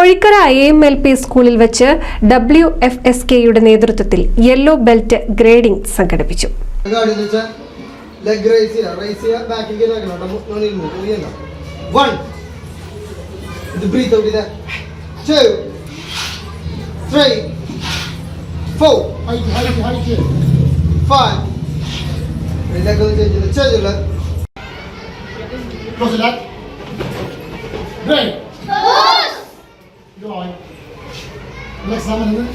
Kozhikkara I M L P സ്കൂളിൽ വെച്ച് W F S കെയുടെ നേതൃത്വത്തിൽ യെല്ലോ ബെൽറ്റ് ഗ്രേഡിംഗ് സംഘടിപ്പിച്ചു. Right. Close. On. Next time, and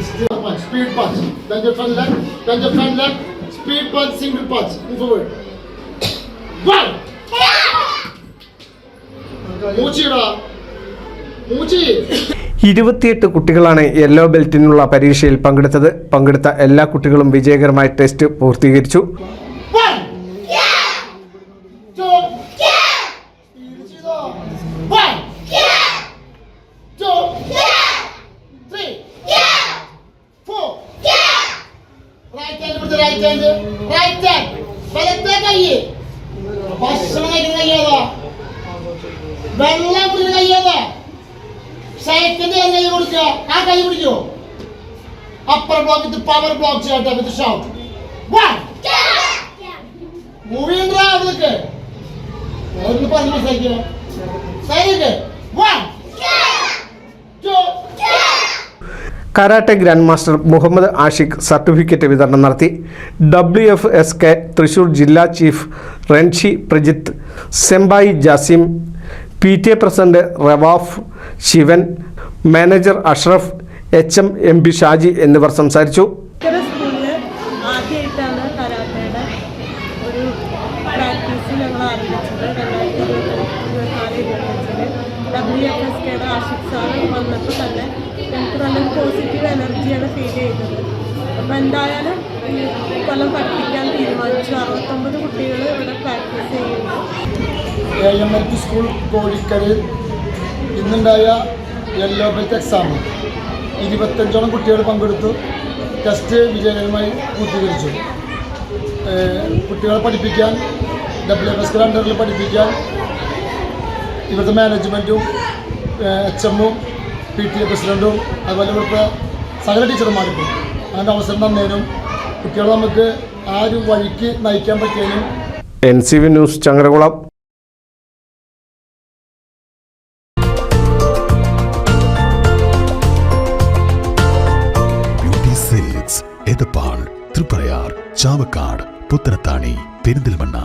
Still punch, speed punch. Then your front leg, then your front leg. Speed punch, single punch. Move forward. One. മൂച്ചിടാ മൂച്ചി ഇരുപത്തിയെട്ട് കുട്ടികളാണ് yellow ബെൽറ്റിനുള്ള പരീക്ഷയിൽ പങ്കെടുത്തത് പങ്കെടുത്ത എല്ലാ കുട്ടികളും വിജയകരമായി ടെസ്റ്റ് പൂർത്തീകരിച്ചു Hand with the right hand. Right hand. വലത്തെ കൈ. ഭക്ഷണം കഴിക്കുന്ന കൈ ഏതാ? വെള്ളം കുടിക്കുന്ന കൈ ഏതാ? സൈക്കിളിന്റെ കൈ കൊടുക്കുക. ആ കൈ പിടിക്കോ? Upper block with power block ചെയ്യട്ടെ വിത്ത് ഷൗട്ട് വൺ മൂവി ഉണ്ടാ അവർക്ക് ഒന്ന് പറഞ്ഞ് മനസ്സിലാക്കിയോ? Side one two karate grand master Muhammad Ashiq certificate വിതരണം നടത്തി. W F S K Thrissur ജില്ലാ chief renshi Prajith sempai Jasim P T A president Rawaf Sivan manager Ashraf H M M P Shaji എന്നിവർ സംസാരിച്ചു. ഒരു practice ഞങ്ങൾ ആരംഭിച്ചത് രണ്ടായിരത്തി ഇരുപത്തഞ്ചിൽ ഡബ്ല്യു എഫ് എസ് കെയുടെ ആഷിഖ് സാറ് വന്നപ്പോൾ തന്നെ എനിക്ക് നല്ലൊരു പോസിറ്റീവ് എനർജിയാണ് ഫീൽ ചെയ്തത്. അപ്പം എന്തായാലും കൊല്ലം പഠിപ്പിക്കാൻ തീരുമാനിച്ചു. അറുപത്തൊമ്പത് കുട്ടികൾ ഇവിടെ പ്രാക്ടീസ് ചെയ്യുന്നു. സ്കൂൾ കോഴിക്കരയിൽ ഇന്നുണ്ടായ യെല്ലോ ബെൽറ്റ് എക്സാം ഇരുപത്തഞ്ചോളം കുട്ടികൾ പങ്കെടുത്തു. ടെസ്റ്റ് വിജയകരമായി പൂർത്തീകരിച്ചു. കുട്ടികളെ പഠിപ്പിക്കാൻ ഡബ്ല്യു എഫ് എസ് അണ്ടറിൽ പഠിപ്പിക്കാൻ ഇവിടുത്തെ മാനേജ്മെന്റും എച്ച് എമ്മും പി ടി എ പ്രസിഡന്റും അതുപോലെ ഇവിടുത്തെ സകല ടീച്ചർമാർക്കും അതിന്റെ അവസരം തന്നതിനും കുട്ടികളെ നമുക്ക് ആ ഒരു വഴിക്ക് നയിക്കാൻ പറ്റിയതിനും N C V news Changaramkulam. Edappal Triprayar Chavakkad Puthanathani Perinthalmanna.